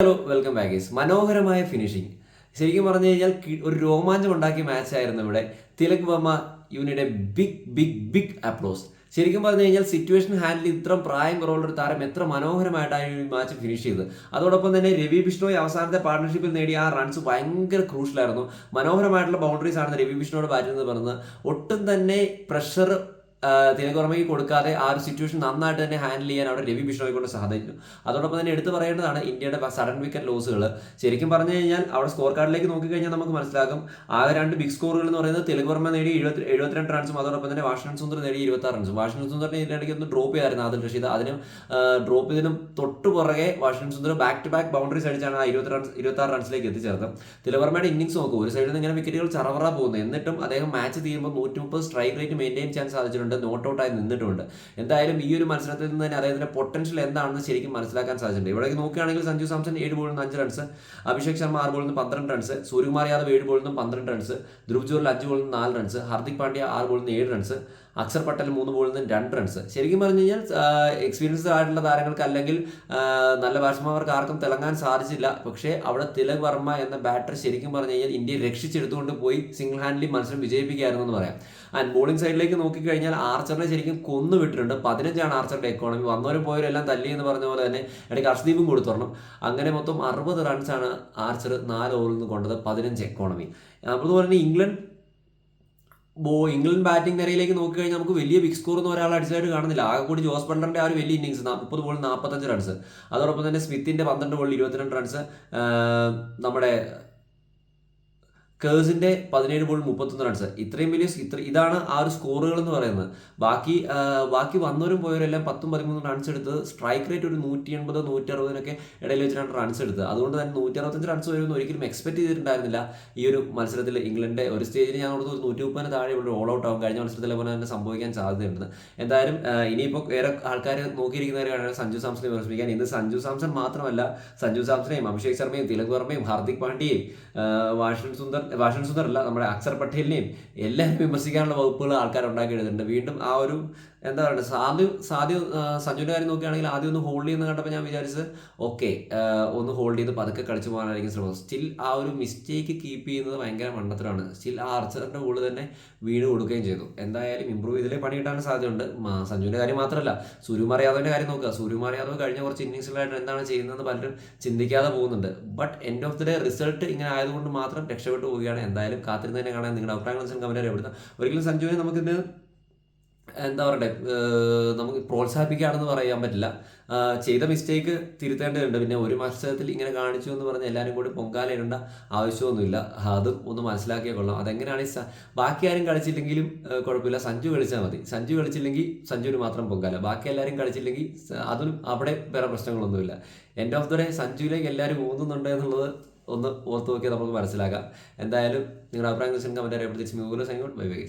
Hello welcome back മനോഹരമായ finishing ശരിക്കും പറഞ്ഞു കഴിഞ്ഞാൽ ഒരു രോമാഞ്ചം ഉണ്ടാക്കിയ മാച്ച് ആയിരുന്നു ഇവിടെ. തിലക് വർമ്മ യൂണിയുടെ ബിഗ് ബിഗ് ബിഗ് അപ്ലോസ് ശരിക്കും പറഞ്ഞു കഴിഞ്ഞാൽ സിറ്റുവേഷൻ ഹാൻഡിൽ ഇത്ര പ്രായം കുറവുള്ള ഒരു താരം എത്ര മനോഹരമായിട്ടാണ് ഈ മാച്ച് ഫിനിഷ് ചെയ്തത്. അതോടൊപ്പം തന്നെ രവി ബിഷ്ണോയ് അവസാനത്തെ പാർട്ണർഷിപ്പിൽ നേടിയ ആ റൺസ് ഭയങ്കര ക്രൂഷ്യലായിരുന്നു മനോഹരമായിട്ടുള്ള ബൗണ്ടറീസ് ആണ് രവി ബിഷ്ണോട് ബാറ്റ് എന്ന് പറയുന്നത് ഒട്ടും തന്നെ പ്രഷർ തിലക് വർമ്മയ്ക്ക് കൊടുക്കാതെ ആ ഒരു സിറ്റുവേഷൻ നന്നായിട്ട് തന്നെ ഹാൻഡിൽ ചെയ്യാൻ അവിടെ രവി ബിഷ്ണോയെ കൊണ്ട് സാധിച്ചു. അതോടൊപ്പം തന്നെ എടുത്തു പറയേണ്ടതാണ് ഇന്ത്യയുടെ സഡൻ വിക്കറ്റ് ലോസുകൾ ശരിക്കും പറഞ്ഞു കഴിഞ്ഞാൽ അവിടെ സ്കോർ കാർഡിലേക്ക് നോക്കിക്കഴിഞ്ഞാൽ നമുക്ക് മനസ്സിലാകും. ആ രണ്ട് ബിഗ് സ്കോറുകൾ എന്ന് പറയുന്നത് തിലക് വർമ്മ നേടി എഴുപത്തി എഴുപത്തിരണ്ട് റൺസും അതോടൊപ്പം തന്നെ വാഷിംഗ്ടൺ സുന്ദർ നേടി ഇരുപത്തി റൺസും വാഷിംഗ്ടൺ സുന്ദറിനെ ഇതിനിടയ്ക്ക് ഒന്ന് ഡ്രോപ്പ് ചെയ്തായിരുന്നു ആദിൽ റഷീദ്. അതിനും ഡ്രോപ്പ് ചെയ്തതിനും തൊട്ട് പുറകെ Washington Sundar back to back boundaries അടിച്ചാണ് ആ ഇരുപത്തി റൺസ് ഇരുപത്തി ആറ് റൺസിലേക്ക് എത്തിച്ചേർന്നത്. തിലവർമ്മയുടെ ഇന്നിങ്സ് നോക്കും. ഒരു സൈഡിൽ നിന്ന് ഇങ്ങനെ വിക്കറ്റുകൾ ചറവറ പോകുന്നു എന്നിട്ടും അദ്ദേഹം മാച്ച് തീരുമ്പോൾ നൂറ്റി മുപ്പത് സ്ട്രൈക്ക് റേറ്റ് മെയിന്റെയിൻ ചെയ്യാൻ സാധിച്ചിട്ടുണ്ട്. നോട്ട് ഔട്ടായി നിന്നിട്ടുണ്ട്. എന്തായാലും ഈ ഒരു മത്സരത്തിൽ നിന്ന് തന്നെ അദ്ദേഹത്തിന്റെ പൊട്ടൻഷ്യൽ എന്താണെന്ന് ശരിക്കും മനസ്സിലാക്കാൻ സാധിച്ചിട്ടുണ്ട്. ഇവിടെ നോക്കുകയാണെങ്കിൽ സഞ്ജു സാംസൺ ഏഴ് ബോളിൽ നിന്ന് അഞ്ച് റൺസ് അഭിഷേക് ശർമ്മ ആറ് ബോളിൽ നിന്ന് പന്ത്രണ്ട് റൺസ് സൂര്യകുമാർ യാദവ് ഏഴ് ബോളിൽ നിന്ന് പന്ത്രണ്ട് റൺസ് ധ്രുവ് ജോറിൽ അഞ്ച് ബോളിൽ നിന്ന് നാല് റൺസ് ഹാർദിക് പാണ്ഡ്യ ആറ് ബോളിൽ നിന്ന് ഏഴ് റൺസ് അക്സർ പട്ടേൽ മൂന്ന് ബോളിൽ നിന്ന് രണ്ട് റൺസ് ശരിക്കും പറഞ്ഞു കഴിഞ്ഞാൽ എക്സ്പീരിയൻസ് ആയിട്ടുള്ള താരങ്ങൾക്ക് അല്ലെങ്കിൽ നല്ല ബാറ്റ്സ്മാർക്ക് ആർക്കും തിളങ്ങാൻ സാധിച്ചില്ല. പക്ഷേ അവിടെ തിലക് വർമ്മ എന്ന ബാറ്റർ ശരിക്കും പറഞ്ഞു കഴിഞ്ഞാൽ ഇന്ത്യയെ രക്ഷിച്ചെടുത്തുകൊണ്ട് പോയി സിംഗിൾ ഹാൻഡിലി മത്സരം വിജയിപ്പിക്കുകയായിരുന്നു എന്ന് പറയാം. ആൻഡ് ബോളിംഗ് സൈഡിലേക്ക് നോക്കിക്കഴിഞ്ഞാൽ ആർച്ചറിനെ ശരിക്കും കൊന്നു വിട്ടിട്ടുണ്ട്. പതിനഞ്ചാണ് ആർച്ചറുടെ എക്കോണമി വന്നവരും പോയവരും എല്ലാം തല്ലി എന്ന് പറഞ്ഞ പോലെ തന്നെ ഇടയ്ക്ക് അർഷദീപും കൊടുത്തു വരണം അങ്ങനെ മൊത്തം അറുപത് റൺസാണ് ആർച്ചർ നാല് ഓവറിൽ നിന്ന് കൊണ്ടത് പതിനഞ്ച് എക്കോണമി അതുപോലെ തന്നെ ഇംഗ്ലണ്ട് ബോ ഇംഗ്ലണ്ട് ബാറ്റിംഗ് നിരയിലേക്ക് നോക്കി കഴിഞ്ഞാൽ നമുക്ക് വലിയ ബിഗ് സ്കോർ എന്ന് ഒരാൾ അടിച്ചതായിട്ട് കാണുന്നില്ല. ആകെ കൂടി ജോസ് ബണ്ടറിന്റെ ആ ഒരു വലിയ ഇന്നിങ്സ് മുപ്പത് ബോൾ നാൽപ്പത്തഞ്ച് റൺസ് അതോടൊപ്പം തന്നെ സ്മിത്തിന്റെ പന്ത്രണ്ട് ബോളിൽ ഇരുപത്തിരണ്ട് റൺസ് നമ്മുടെ കേഴ്സിന്റെ പതിനേഴ് ബോൾ മുപ്പത്തൊന്ന് റൺസ് ഇത്രയും വലിയ ഇത്ര ഇതാണ് ആ ഒരു സ്കോറുകൾ എന്ന് പറയുന്നത്. ബാക്കി ബാക്കി വന്നവരും പോയവരും എല്ലാം പത്തും പതിമൂന്നും റൺസ് എടുത്ത് സ്ട്രൈക്ക് റേറ്റ് ഒരു നൂറ്റി എൺപത് നൂറ്റി അറുപതിനൊക്കെ ഇടയിൽ വെച്ചിട്ടാണ് റൺസ് എടുത്തത്. അതുകൊണ്ട് തന്നെ നൂറ്റി അറുപത്തഞ്ച് റൺസ് വരുമെന്ന് ഒരിക്കലും എക്സ്പെക്ട് ചെയ്തിട്ടുണ്ടായിരുന്നില്ല ഈ ഒരു മത്സരത്തിൽ ഇംഗ്ലണ്ടിന്റെ ഒരു സ്റ്റേജിൽ ഞാൻ കൊടുത്ത് നൂറ്റി മുപ്പതിന് താഴെ ഉള്ള ഓൾ ഔട്ട് ആവും. കഴിഞ്ഞ മത്സരത്തിലെ പോലെ തന്നെ സംഭവിക്കാൻ സാധ്യതയുണ്ട്. എന്തായാലും ഇനിയിപ്പോൾ വേറെ ആൾക്കാർ നോക്കിയിരിക്കുന്നവരാണ് സഞ്ജു സാംസനെ വിമർശിക്കാൻ ഇന്ന് സഞ്ജു സാംസൺ മാത്രമല്ല സഞ്ജു സാംസനെയും അഭിഷേക് ശർമ്മയും തിലക് വർമ്മയും ഹാർദിക് പാണ്ഡ്യയും വാഷിൻ സുന്ദർ വാഷിംഗ്ടൺ സുന്ദർ അല്ല നമ്മുടെ അക്ഷർ പട്ടേലിനെയും എല്ലാവരും വിമർശിക്കാനുള്ള വകുപ്പുകൾ ആൾക്കാർ ഉണ്ടാക്കിയെടുത്തിട്ടുണ്ട് വീണ്ടും ആ ഒരു എന്താ പറയുക ആദ്യം സാധ്യ സഞ്ജുവിന്റെ കാര്യം നോക്കുകയാണെങ്കിൽ ആദ്യം ഒന്ന് ഹോൾഡ് ചെയ്യുന്ന കണ്ടപ്പോൾ ഞാൻ വിചാരിച്ചത് ഓക്കെ ഒന്ന് ഹോൾഡ് ചെയ്ത് പതുക്കെ കളിച്ചു പോകാനായിരിക്കും ശ്രമം. സ്റ്റിൽ ആ ഒരു മിസ്റ്റേക്ക് കീപ്പ് ചെയ്യുന്നത് ഭയങ്കര മണ്ടത്തരമാണ്. സ്റ്റിൽ ആ അർച്ചറിന്റെ ബോൾ തന്നെ വീണ് കൊടുക്കുകയും ചെയ്തു. എന്തായാലും ഇമ്പ്രൂവ് ചെയ്തിലേ പണി കിട്ടാൻ സാധ്യതയുണ്ട്. സഞ്ജുവിന്റെ കാര്യം മാത്രമല്ല സൂര്യകുമാർ യാദവിന്റെ കാര്യം നോക്കുക. സൂര്യകുമാർ യാദവ് കഴിഞ്ഞ കുറച്ച് ഇന്നിങ്സിലായിട്ട് എന്താണ് ചെയ്യുന്നതെന്ന് പലരും ചിന്തിക്കാതെ പോകുന്നുണ്ട്. But end of the day result ഇങ്ങനെ ആയതുകൊണ്ട് മാത്രം രക്ഷപ്പെട്ടു പോവുകയാണ്. എന്തായാലും കാത്തിരുന്ന് തന്നെ കാണാൻ നിങ്ങളുടെ അഭിപ്രായങ്ങൾ കമന്റ് അറിയപ്പെടുന്ന ഒരിക്കലും സഞ്ജുവിനെ നമുക്കിത് എന്താ പറയണ്ടേ? നമുക്ക് പ്രോത്സാഹിപ്പിക്കുകയാണെന്ന് പറയാൻ പറ്റില്ല. ചെയ്ത മിസ്റ്റേക്ക് തിരുത്തേണ്ടതുണ്ട്. പിന്നെ ഒരു മത്സരത്തിൽ ഇങ്ങനെ കാണിച്ചു എന്ന് പറഞ്ഞ് എല്ലാവരും കൂടി പൊങ്കാലയിടേണ്ട ആവശ്യമൊന്നുമില്ല. അതും ഒന്ന് മനസ്സിലാക്കിയേ കൊള്ളാം. അതെങ്ങനെയാണ് ബാക്കി ആരും കളിച്ചില്ലെങ്കിലും കുഴപ്പമില്ല. സഞ്ജു കളിച്ചാൽ മതി. സഞ്ജു കളിച്ചില്ലെങ്കിൽ സഞ്ജുവിന് മാത്രം പൊങ്കാല. ബാക്കി എല്ലാവരും കളിച്ചില്ലെങ്കിൽ അതും അവിടെ വേറെ പ്രശ്നങ്ങളൊന്നുമില്ല. എൻഡ് ഓഫ് ദ ഡേ സഞ്ജുവിലേക്ക് എല്ലാവരും ഊന്നുന്നുണ്ട് എന്നുള്ളത് ഒന്ന് ഓർത്ത് നോക്കിയാൽ നമുക്ക് മനസ്സിലാക്കാം. എന്തായാലും നിങ്ങളുടെ അഭിപ്രായം കമന്റ് അറിയപ്പെടുത്തി ബൈ ബൈ